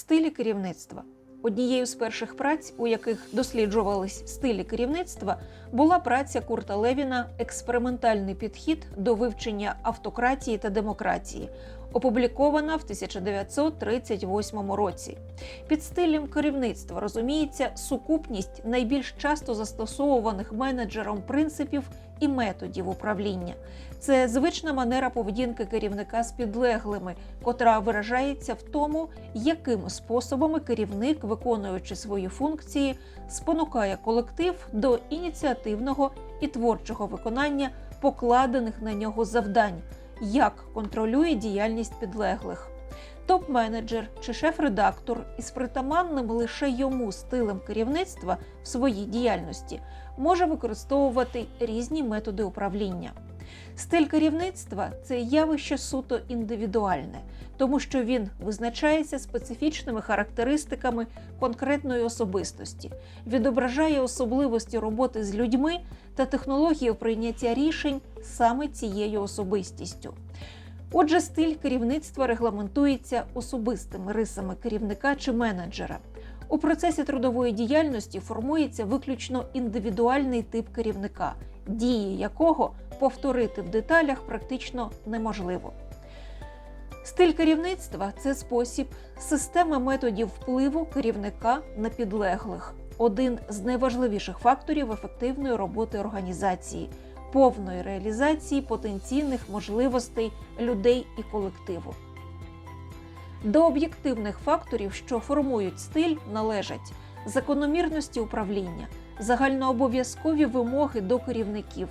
Стилі керівництва. Однією з перших праць, у яких досліджувались стилі керівництва, була праця Курта Левіна Експериментальний підхід до вивчення автократії та демократії, опублікована в 1938 році. Під стилем керівництва розуміється сукупність найбільш часто застосовуваних менеджером принципів і методів управління. Це звична манера поведінки керівника з підлеглими, котра виражається в тому, якими способами керівник, виконуючи свої функції, спонукає колектив до ініціативного і творчого виконання покладених на нього завдань, як контролює діяльність підлеглих. Топ-менеджер чи шеф-редактор із притаманним лише йому стилем керівництва в своїй діяльності може використовувати різні методи управління. Стиль керівництва це явище суто індивідуальне, тому що він визначається специфічними характеристиками конкретної особистості, відображає особливості роботи з людьми та технологію прийняття рішень саме цією особистістю. Отже, стиль керівництва регламентується особистими рисами керівника чи менеджера. У процесі трудової діяльності формується виключно індивідуальний тип керівника, дії якого повторити в деталях практично неможливо. Стиль керівництва це спосіб, система методів впливу керівника на підлеглих, один з найважливіших факторів ефективної роботи організації, повної реалізації потенційних можливостей людей і колективу. До об'єктивних факторів, що формують стиль, належать закономірності управління, загальнообов'язкові вимоги до керівників,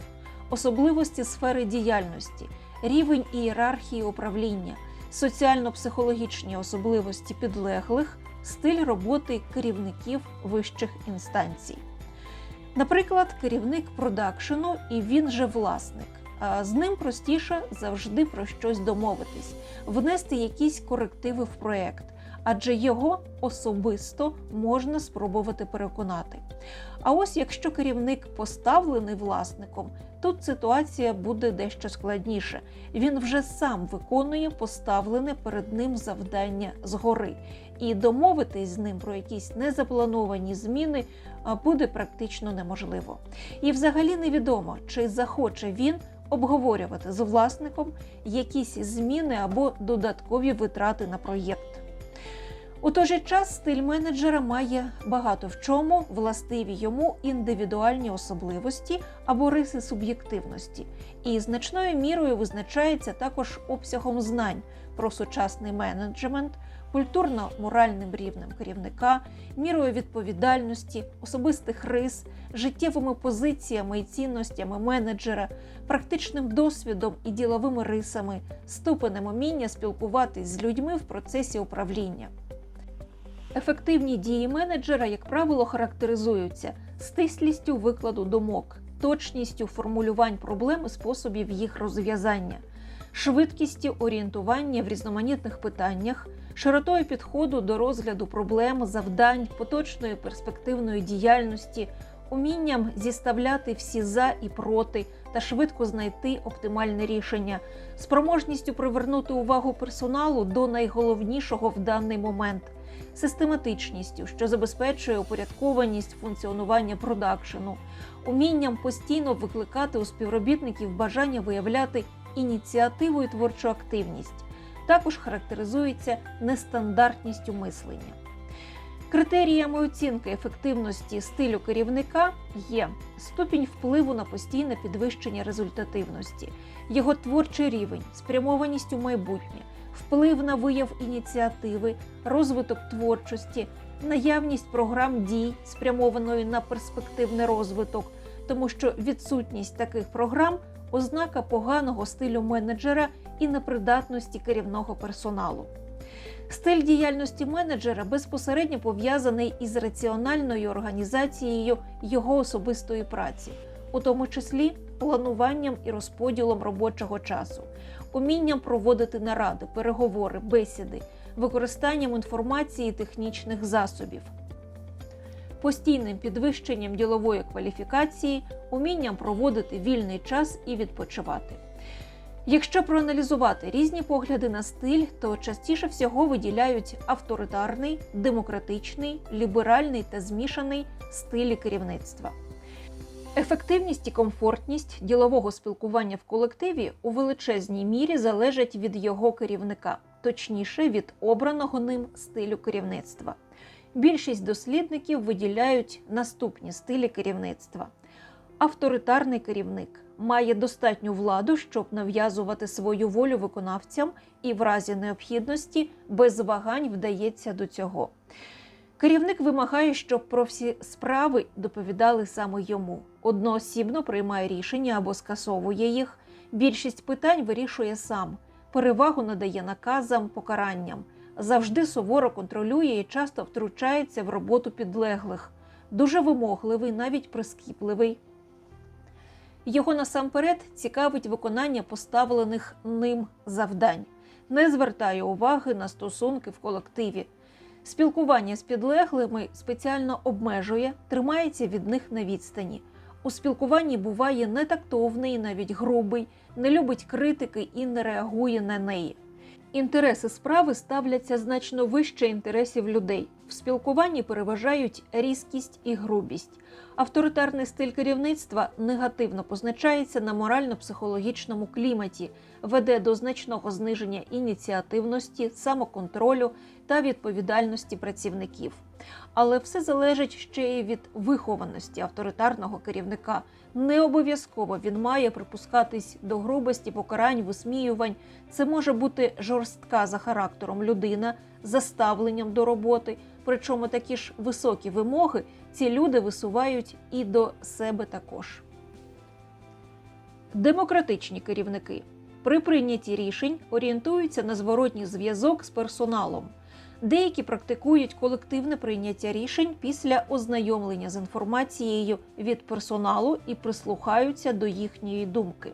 особливості сфери діяльності, рівень ієрархії управління, соціально-психологічні особливості підлеглих, стиль роботи керівників вищих інстанцій. Наприклад, керівник продакшену і він же власник. З ним простіше завжди про щось домовитись, внести якісь корективи в проєкт, адже його особисто можна спробувати переконати. А ось якщо керівник поставлений власником, тут ситуація буде дещо складніше. Він вже сам виконує поставлене перед ним завдання згори, і домовитись з ним про якісь незаплановані зміни буде практично неможливо. І взагалі невідомо, чи захоче він обговорювати з власником якісь зміни або додаткові витрати на проєкт. У той же час стиль менеджера має багато в чому властиві йому індивідуальні особливості або риси суб'єктивності, і значною мірою визначається також обсягом знань про сучасний менеджмент, культурно-моральним рівнем керівника, мірою відповідальності, особистих рис, життєвими позиціями і цінностями менеджера, практичним досвідом і діловими рисами, ступенем уміння спілкуватись з людьми в процесі управління. Ефективні дії менеджера, як правило, характеризуються стислістю викладу думок, точністю формулювань проблем і способів їх розв'язання, швидкістю орієнтування в різноманітних питаннях, широтою підходу до розгляду проблем, завдань, поточної перспективної діяльності, умінням зіставляти всі за і проти та швидко знайти оптимальне рішення, спроможністю привернути увагу персоналу до найголовнішого в даний момент систематичністю, що забезпечує упорядкованість функціонування продакшену, умінням постійно викликати у співробітників бажання виявляти ініціативу і творчу активність, також характеризується нестандартністю мислення. Критеріями оцінки ефективності стилю керівника є ступінь впливу на постійне підвищення результативності, його творчий рівень, спрямованість у майбутнє, вплив на вияв ініціативи, розвиток творчості, наявність програм дій, спрямованої на перспективний розвиток, тому що відсутність таких програм ознака поганого стилю менеджера і непридатності керівного персоналу. Стиль діяльності менеджера безпосередньо пов'язаний із раціональною організацією його особистої праці, у тому числі плануванням і розподілом робочого часу, умінням проводити наради, переговори, бесіди, використанням інформації і технічних засобів, постійним підвищенням ділової кваліфікації, умінням проводити вільний час і відпочивати. Якщо проаналізувати різні погляди на стиль, то частіше всього виділяють авторитарний, демократичний, ліберальний та змішаний стилі керівництва. Ефективність і комфортність ділового спілкування в колективі у величезній мірі залежать від його керівника, точніше від обраного ним стилю керівництва. Більшість дослідників виділяють наступні стилі керівництва: авторитарний керівник має достатню владу, щоб нав'язувати свою волю виконавцям, і в разі необхідності без вагань вдається до цього. Керівник вимагає, щоб про всі справи доповідали саме йому. Одноосібно приймає рішення або скасовує їх. Більшість питань вирішує сам, перевагу надає наказам, покаранням, завжди суворо контролює і часто втручається в роботу підлеглих, дуже вимогливий, навіть прискіпливий. Його насамперед цікавить виконання поставлених ним завдань, не звертає уваги на стосунки в колективі. Спілкування з підлеглими спеціально обмежує, тримається від них на відстані. У спілкуванні буває нетактовний, навіть грубий, не любить критики і не реагує на неї. Інтереси справи ставляться значно вище інтересів людей. В спілкуванні переважають різкість і грубість. Авторитарний стиль керівництва негативно позначається на морально-психологічному кліматі, веде до значного зниження ініціативності, самоконтролю та відповідальності працівників. Але все залежить ще й від вихованості авторитарного керівника. Не обов'язково він має припускатись до грубості, покарань, висміювань. Це може бути жорстка за характером людина, за ставленням до роботи. Причому такі ж високі вимоги ці люди висувають і до себе також. Демократичні керівники при прийнятті рішень орієнтуються на зворотній зв'язок з персоналом. Деякі практикують колективне прийняття рішень після ознайомлення з інформацією від персоналу і прислухаються до їхньої думки.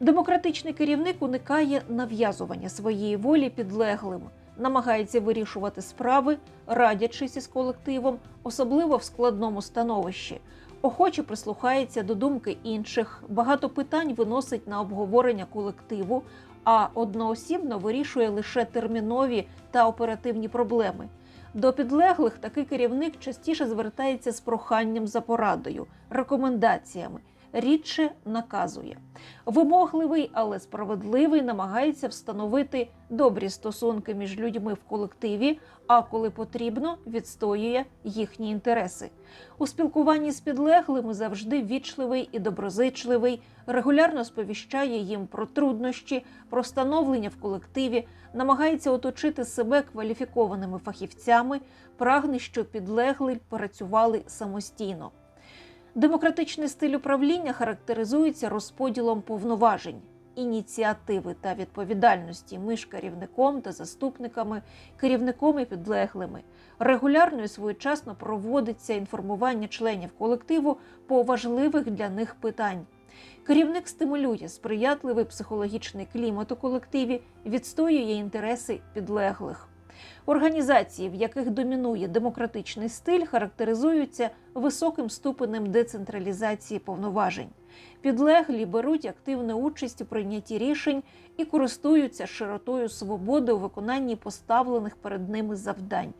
Демократичний керівник уникає нав'язування своєї волі підлеглим, намагається вирішувати справи, радячись із колективом, особливо в складному становищі. Охоче прислухається до думки інших, багато питань виносить на обговорення колективу, а одноосібно вирішує лише термінові та оперативні проблеми. До підлеглих такий керівник частіше звертається з проханням за порадою, рекомендаціями, рідше наказує. Вимогливий, але справедливий, намагається встановити добрі стосунки між людьми в колективі, а коли потрібно, відстоює їхні інтереси. У спілкуванні з підлеглими завжди вічливий і доброзичливий, регулярно сповіщає їм про труднощі, про становлення в колективі, намагається оточити себе кваліфікованими фахівцями, прагне, щоб підлеглі працювали самостійно. Демократичний стиль управління характеризується розподілом повноважень, ініціативи та відповідальності між керівником та заступниками, керівником і підлеглими. Регулярно і своєчасно проводиться інформування членів колективу по важливих для них питань. Керівник стимулює сприятливий психологічний клімат у колективі, відстоює інтереси підлеглих. Організації, в яких домінує демократичний стиль, характеризуються високим ступенем децентралізації повноважень. Підлеглі беруть активну участь у прийнятті рішень і користуються широтою свободи у виконанні поставлених перед ними завдань.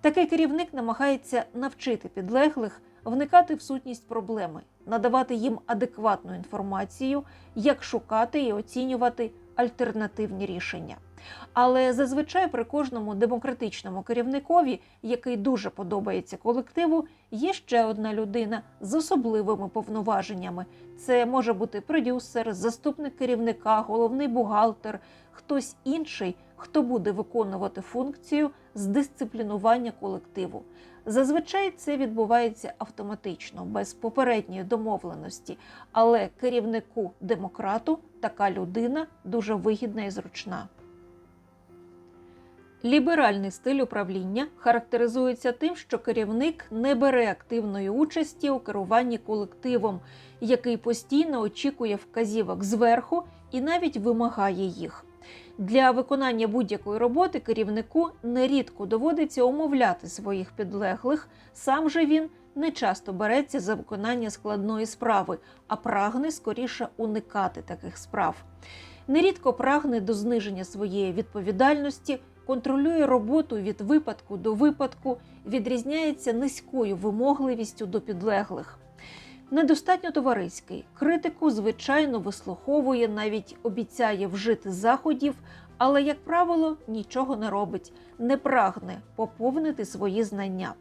Такий керівник намагається навчити підлеглих вникати в сутність проблеми, надавати їм адекватну інформацію, як шукати і оцінювати альтернативні рішення. Але зазвичай при кожному демократичному керівникові, який дуже подобається колективу, є ще одна людина з особливими повноваженнями. Це може бути продюсер, заступник керівника, головний бухгалтер, хтось інший, хто буде виконувати функцію з дисциплінування колективу. Зазвичай це відбувається автоматично, без попередньої домовленості, але керівнику демократу така людина дуже вигідна і зручна. Ліберальний стиль управління характеризується тим, що керівник не бере активної участі у керуванні колективом, який постійно очікує вказівок зверху і навіть вимагає їх. Для виконання будь-якої роботи керівнику нерідко доводиться умовляти своїх підлеглих, сам же він не часто береться за виконання складної справи, а прагне скоріше уникати таких справ. Нерідко прагне до зниження своєї відповідальності, контролює роботу від випадку до випадку, відрізняється низькою вимогливістю до підлеглих. Недостатньо товариський, критику, звичайно, вислуховує, навіть обіцяє вжити заходів, але, як правило, нічого не робить, не прагне поповнити свої знання.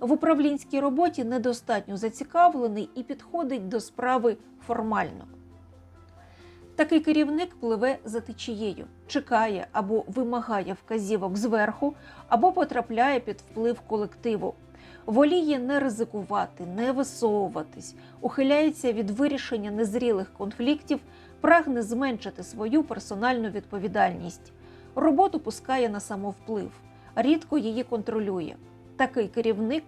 В управлінській роботі недостатньо зацікавлений і підходить до справи формально. Такий керівник пливе за течією, чекає або вимагає вказівок зверху, або потрапляє під вплив колективу. Воліє не ризикувати, не висовуватись, ухиляється від вирішення незрілих конфліктів, прагне зменшити свою персональну відповідальність. Роботу пускає на самовплив, рідко її контролює. Такий керівник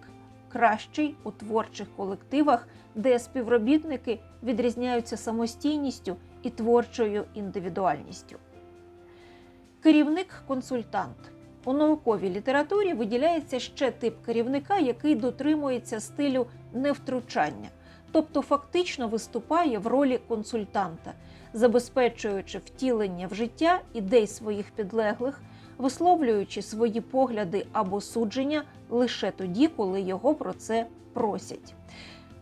кращий у творчих колективах, де співробітники відрізняються самостійністю і творчою індивідуальністю. Керівник-консультант у науковій літературі виділяється ще тип керівника, який дотримується стилю невтручання, тобто фактично виступає в ролі консультанта, забезпечуючи втілення в життя ідей своїх підлеглих, висловлюючи свої погляди або судження лише тоді, коли його про це просять.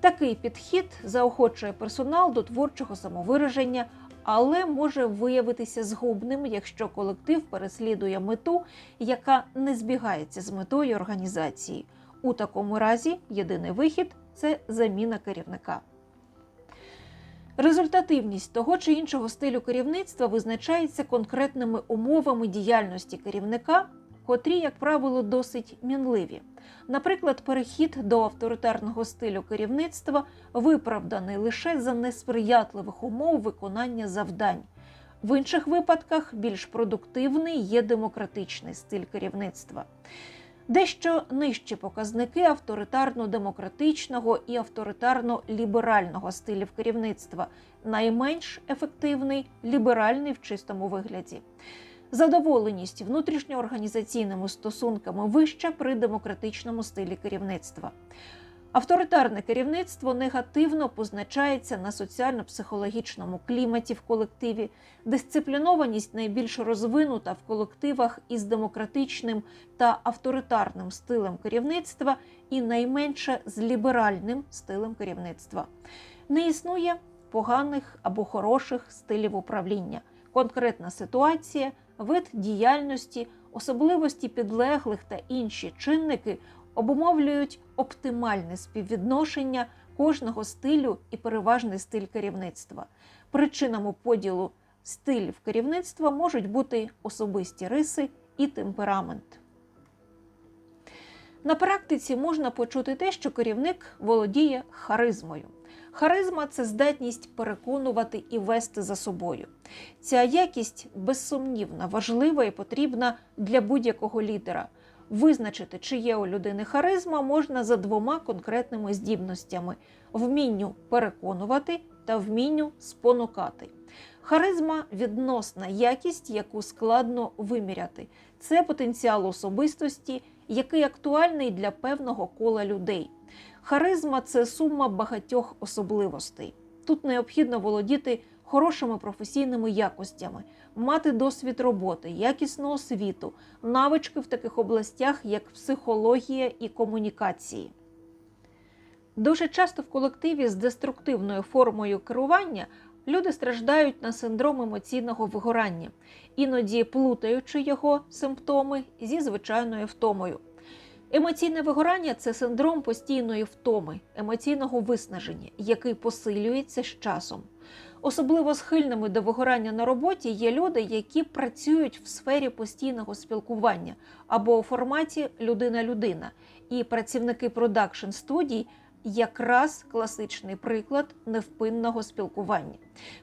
Такий підхід заохочує персонал до творчого самовираження, але може виявитися згубним, якщо колектив переслідує мету, яка не збігається з метою організації. У такому разі єдиний вихід це заміна керівника. Результативність того чи іншого стилю керівництва визначається конкретними умовами діяльності керівника, котрі, як правило, досить мінливі. Наприклад, перехід до авторитарного стилю керівництва виправданий лише за несприятливих умов виконання завдань. В інших випадках більш продуктивний є демократичний стиль керівництва. Дещо нижчі показники авторитарно-демократичного і авторитарно-ліберального стилів керівництва, найменш ефективний ліберальний в чистому вигляді. Задоволеність внутрішньоорганізаційними стосунками вища при демократичному стилі керівництва. Авторитарне керівництво негативно позначається на соціально-психологічному кліматі в колективі, дисциплінованість найбільш розвинута в колективах із демократичним та авторитарним стилем керівництва і найменше з ліберальним стилем керівництва. Не існує поганих або хороших стилів управління. Конкретна ситуація, вид діяльності, особливості підлеглих та інші чинники обумовлюють оптимальне співвідношення кожного стилю і переважний стиль керівництва. Причинами поділу стилів керівництва можуть бути особисті риси і темперамент. На практиці можна почути те, що керівник володіє харизмою. Харизма це здатність переконувати і вести за собою. Ця якість безсумнівна, важлива і потрібна для будь-якого лідера. Визначити, чи є у людини харизма, можна за двома конкретними здібностями: вмінню переконувати та вмінню спонукати. Харизма відносна якість, яку складно виміряти. Це потенціал особистості, який актуальний для певного кола людей. Харизма це сума багатьох особливостей. Тут необхідно володіти хорошими професійними якостями, мати досвід роботи, якісну освіту, навички в таких областях, як психологія і комунікації. Дуже часто в колективі з деструктивною формою керування люди страждають на синдром емоційного вигорання, іноді плутаючи його симптоми зі звичайною втомою. Емоційне вигорання це синдром постійної втоми, емоційного виснаження, який посилюється з часом. Особливо схильними до вигорання на роботі є люди, які працюють в сфері постійного спілкування або у форматі людина-людина. І працівники продакшн студій якраз класичний приклад невпинного спілкування.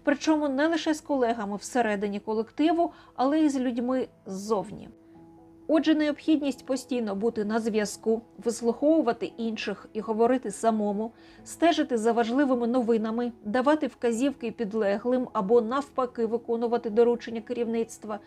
Причому не лише з колегами всередині колективу, але й з людьми ззовні. Отже, необхідність постійно бути на зв'язку, вислуховувати інших і говорити самому, стежити за важливими новинами, давати вказівки підлеглим або навпаки виконувати доручення керівництва,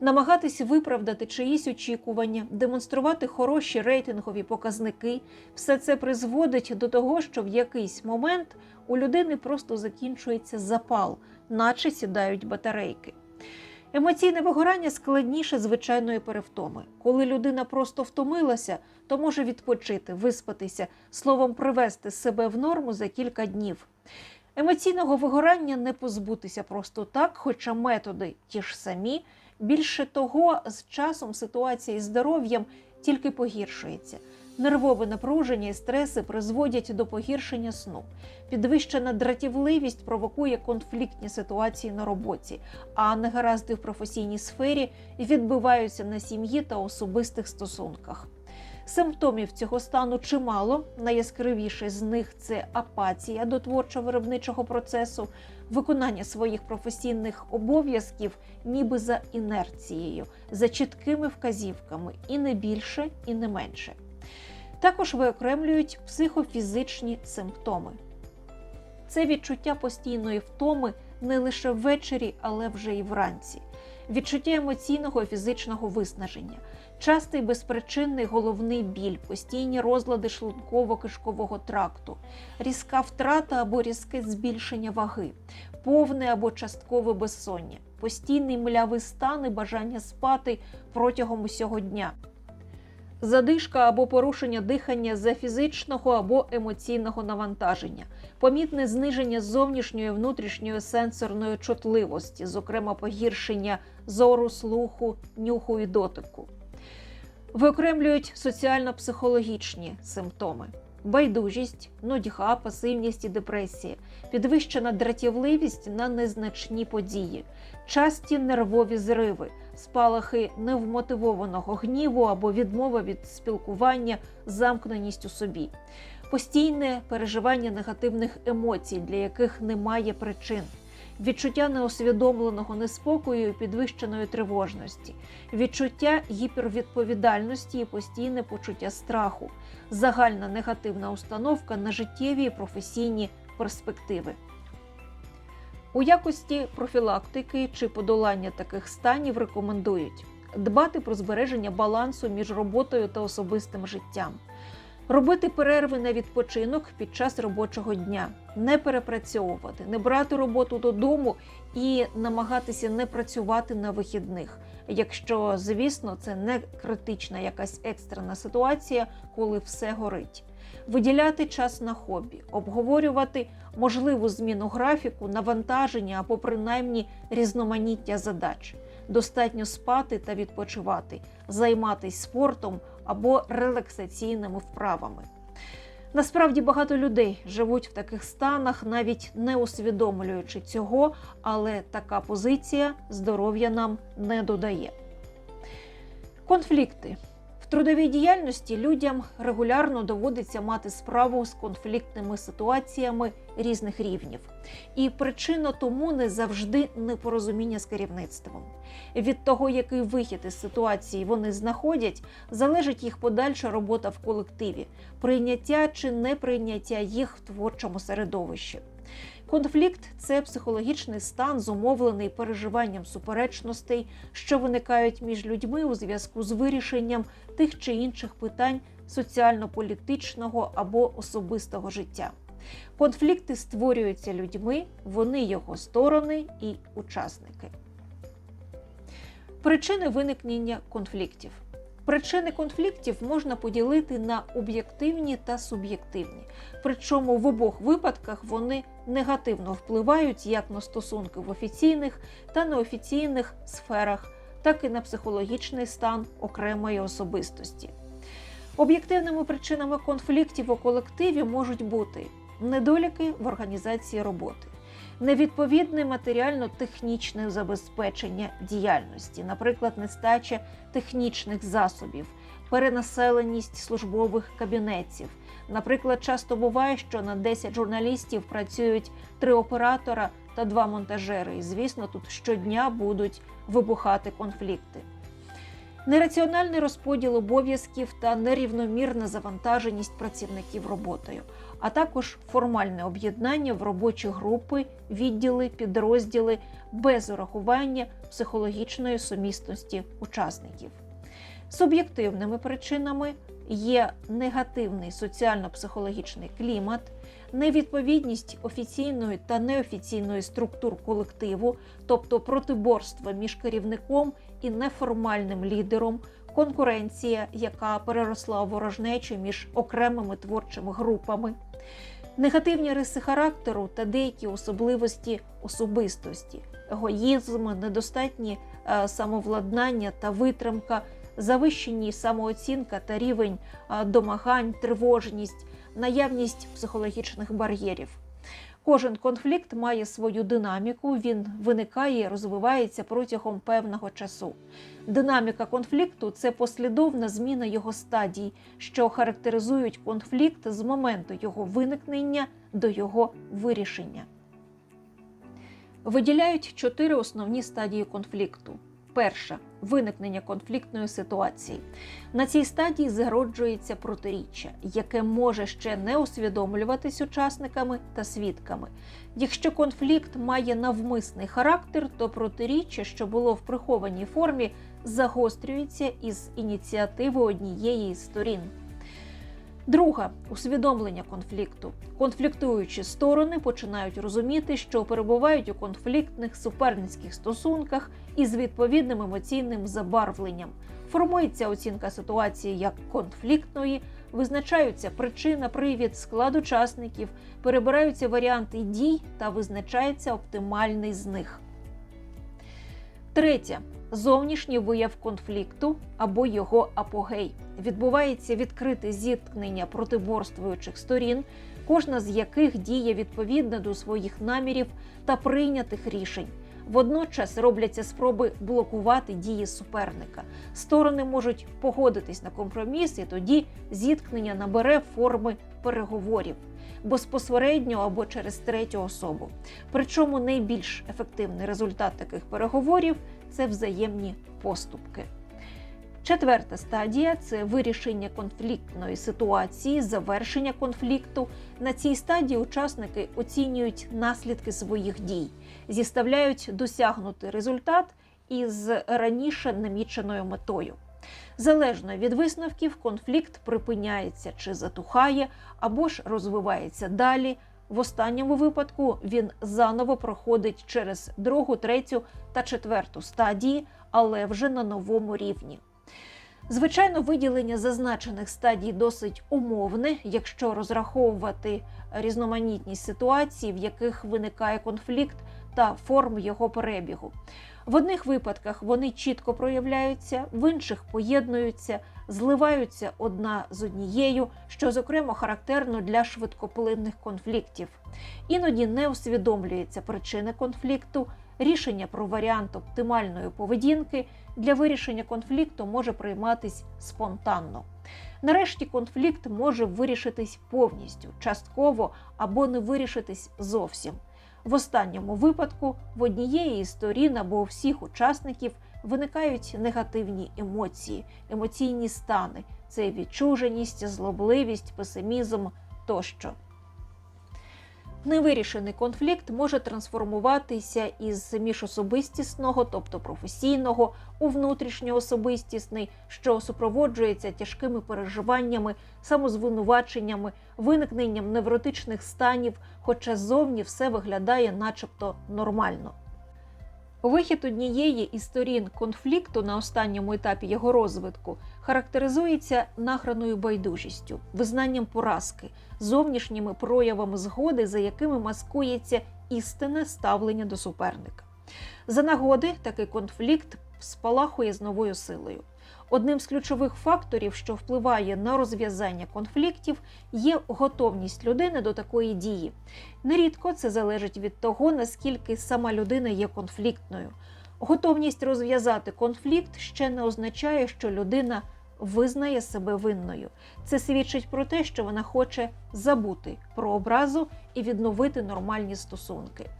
намагатись виправдати чиїсь очікування, демонструвати хороші рейтингові показники, все це призводить до того, що в якийсь момент у людини просто закінчується запал, наче сідають батарейки. Емоційне вигорання складніше звичайної перевтоми. Коли людина просто втомилася, то може відпочити, виспатися, словом, привести себе в норму за кілька днів. Емоційного вигорання не позбутися просто так, хоча методи ті ж самі. Більше того, з часом ситуація із здоров'ям тільки погіршується. Нервове напруження і стреси призводять до погіршення сну. Підвищена дратівливість провокує конфліктні ситуації на роботі, а негаразди в професійній сфері відбиваються на сім'ї та особистих стосунках. Симптомів цього стану чимало. Найяскравіший з них це апатія до творчо-виробничого процесу, виконання своїх професійних обов'язків, ніби за інерцією, за чіткими вказівками, і не більше, і не менше. Також виокремлюють психофізичні симптоми. Це відчуття постійної втоми не лише ввечері, але вже й вранці, відчуття емоційного і фізичного виснаження, частий безпричинний головний біль, постійні розлади шлунково-кишкового тракту, різка втрата або різке збільшення ваги, повне або часткове безсоння, постійний млявий стан і бажання спати протягом усього дня. Задишка або порушення дихання за фізичного або емоційного навантаження, помітне зниження зовнішньої внутрішньої сенсорної чутливості, зокрема погіршення зору, слуху, нюху і дотику. Виокремлюють соціально-психологічні симптоми: байдужість, нудьга, пасивність і депресія, підвищена дратівливість на незначні події, часті нервові зриви, спалахи невмотивованого гніву або відмова від спілкування, замкненість у собі, постійне переживання негативних емоцій, для яких немає причин. Відчуття неосвідомленого неспокою і підвищеної тривожності, відчуття гіпервідповідальності і постійне почуття страху, загальна негативна установка на життєві і професійні перспективи. У якості профілактики чи подолання таких станів рекомендують дбати про збереження балансу між роботою та особистим життям, робити перерви на відпочинок під час робочого дня, не перепрацьовувати, не брати роботу додому і намагатися не працювати на вихідних. Якщо, звісно, це не критична якась екстрена ситуація, коли все горить. Виділяти час на хобі, обговорювати можливу зміну графіку, навантаження або принаймні різноманіття задач. Достатньо спати та відпочивати, займатися спортом або релаксаційними вправами. Насправді багато людей живуть в таких станах, навіть не усвідомлюючи цього, але така позиція здоров'я нам не додає. Конфлікти. Трудовій діяльності людям регулярно доводиться мати справу з конфліктними ситуаціями різних рівнів, і причина тому не завжди непорозуміння з керівництвом. Від того, який вихід із ситуації вони знаходять, залежить їх подальша робота в колективі, прийняття чи неприйняття їх в творчому середовищі. Конфлікт це психологічний стан, зумовлений переживанням суперечностей, що виникають між людьми у зв'язку з вирішенням тих чи інших питань соціально-політичного або особистого життя. Конфлікти створюються людьми, вони його сторони і учасники. Причини виникнення конфліктів. Причини конфліктів можна поділити на об'єктивні та суб'єктивні. Причому в обох випадках вони негативно впливають як на стосунки в офіційних та неофіційних сферах, так і на психологічний стан окремої особистості. Об'єктивними причинами конфліктів у колективі можуть бути недоліки в організації роботи, невідповідне матеріально-технічне забезпечення діяльності, наприклад, нестача технічних засобів, перенаселеність службових кабінетів. Наприклад, часто буває, що на 10 журналістів працюють три оператора та два монтажери. І звісно, тут щодня будуть вибухати конфлікти. Нераціональний розподіл обов'язків та нерівномірна завантаженість працівників роботою, а також формальне об'єднання в робочі групи, відділи, підрозділи без урахування психологічної сумісності учасників. Суб'єктивними причинами є негативний соціально-психологічний клімат, невідповідність офіційної та неофіційної структур колективу, тобто протиборство між керівником і неформальним лідером, конкуренція, яка переросла в ворожнечу між окремими творчими групами, негативні риси характеру та деякі особливості особистості, егоїзм, недостатні е, самовладнання та витримка, завищені самооцінка та рівень е, домагань, тривожність, наявність психологічних бар'єрів. Кожен конфлікт має свою динаміку, він виникає і розвивається протягом певного часу. Динаміка конфлікту це послідовна зміна його стадій, що характеризують конфлікт з моменту його виникнення до його вирішення. Виділяють чотири основні стадії конфлікту. Перша виникнення конфліктної ситуації. На цій стадії зароджується протиріччя, яке може ще не усвідомлюватись учасниками та свідками. Якщо конфлікт має навмисний характер, то протиріччя, що було в прихованій формі, загострюється із ініціативи однієї з сторін. Друга усвідомлення конфлікту. Конфліктуючі сторони починають розуміти, що перебувають у конфліктних суперницьких стосунках із відповідним емоційним забарвленням. Формується оцінка ситуації як конфліктної, визначаються причина, привід, склад учасників, перебираються варіанти дій та визначається оптимальний з них. Третє зовнішній вияв конфлікту або його апогей. Відбувається відкрите зіткнення протиборствуючих сторін, кожна з яких діє відповідно до своїх намірів та прийнятих рішень. Водночас робляться спроби блокувати дії суперника. Сторони можуть погодитись на компроміс, і тоді зіткнення набере форми переговорів безпосередньо або через третю особу. Причому найбільш ефективний результат таких переговорів це взаємні поступки. Четверта стадія це вирішення конфліктної ситуації, завершення конфлікту. На цій стадії учасники оцінюють наслідки своїх дій, зіставляють досягнути результат із раніше наміченою метою. Залежно від висновків, конфлікт припиняється чи затухає, або ж розвивається далі. В останньому випадку він заново проходить через другу, третю та четверту стадії, але вже на новому рівні. Звичайно, виділення зазначених стадій досить умовне, якщо розраховувати різноманітність ситуацій, в яких виникає конфлікт та форм його перебігу. В одних випадках вони чітко проявляються, в інших поєднуються, зливаються одна з однією, що зокрема характерно для швидкоплинних конфліктів. Іноді не усвідомлюється причини конфлікту, рішення про варіант оптимальної поведінки для вирішення конфлікту може прийматись спонтанно. Нарешті конфлікт може вирішитись повністю, частково або не вирішитись зовсім. В останньому випадку в однієї сторін або у всіх учасників виникають негативні емоції, емоційні стани це відчуженість, злобливість, песимізм тощо. Невирішений конфлікт може трансформуватися із міжособистісного, тобто професійного, у внутрішньоособистісний, що супроводжується тяжкими переживаннями, самозвинуваченнями, виникненням невротичних станів, хоча ззовні все виглядає начебто нормально. Вихід однієї із сторін конфлікту на останньому етапі його розвитку характеризується награною байдужістю, визнанням поразки, зовнішніми проявами згоди, за якими маскується істинне ставлення до суперника. За нагоди такий конфлікт спалахує з новою силою. Одним з ключових факторів, що впливає на розв'язання конфліктів, є готовність людини до такої дії. Нерідко це залежить від того, наскільки сама людина є конфліктною. Готовність розв'язати конфлікт ще не означає, що людина визнає себе винною. Це свідчить про те, що вона хоче забути про образу і відновити нормальні стосунки.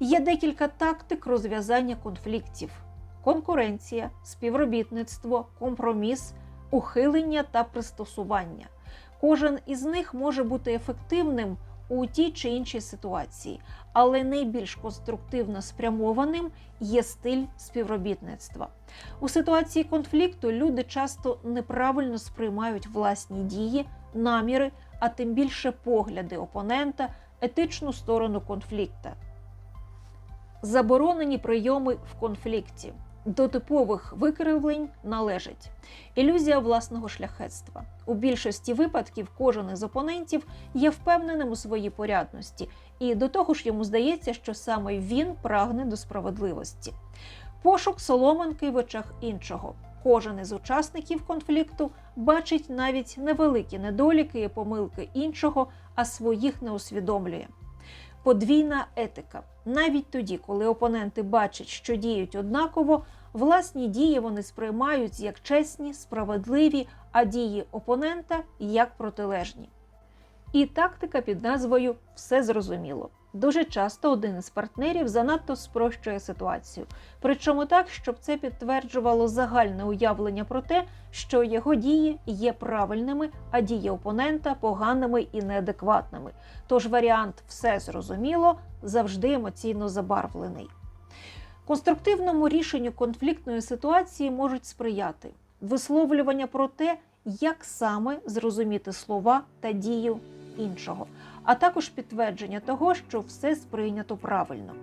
Є декілька тактик розв'язання конфліктів. Конкуренція, співробітництво, компроміс, ухилення та пристосування. Кожен із них може бути ефективним у тій чи іншій ситуації, але найбільш конструктивно спрямованим є стиль співробітництва. У ситуації конфлікту люди часто неправильно сприймають власні дії, наміри, а тим більше погляди опонента, етичну сторону конфлікта. Заборонені прийоми в конфлікті. До типових викривлень належить ілюзія власного шляхетства. У більшості випадків кожен із опонентів є впевненим у своїй порядності, і до того ж йому здається, що саме він прагне до справедливості. Пошук соломинки в очах іншого. Кожен із учасників конфлікту бачить навіть невеликі недоліки і помилки іншого, а своїх не усвідомлює. Подвійна етика. Навіть тоді, коли опоненти бачать, що діють однаково, власні дії вони сприймають як чесні, справедливі, а дії опонента як протилежні. І тактика під назвою Все зрозуміло. Дуже часто один із партнерів занадто спрощує ситуацію, причому так, щоб це підтверджувало загальне уявлення про те, що його дії є правильними, а дії опонента поганими і неадекватними. Тож варіант все зрозуміло завжди емоційно забарвлений. Конструктивному рішенню конфліктної ситуації можуть сприяти висловлювання про те, як саме зрозуміти слова та дію іншого, а також підтвердження того, що все сприйнято правильно,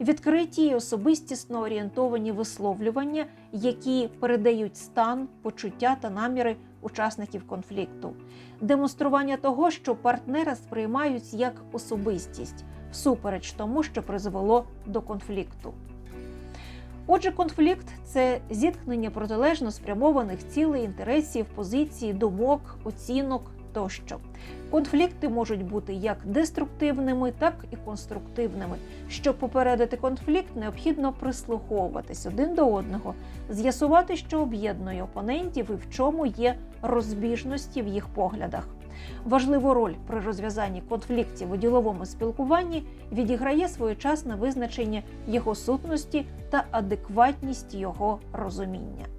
відкриті і особистісно орієнтовані висловлювання, які передають стан, почуття та наміри учасників конфлікту, демонстрування того, що партнера сприймають як особистість, всупереч тому, що призвело до конфлікту. Отже, конфлікт це зіткнення протилежно спрямованих цілей, інтересів, позицій, думок, оцінок тощо. Конфлікти можуть бути як деструктивними, так і конструктивними. Щоб попередити конфлікт, необхідно прислуховуватись один до одного, з'ясувати, що об'єднує опонентів і в чому є розбіжності в їх поглядах. Важливу роль при розв'язанні конфліктів у діловому спілкуванні відіграє своєчасне визначення його сутності та адекватність його розуміння.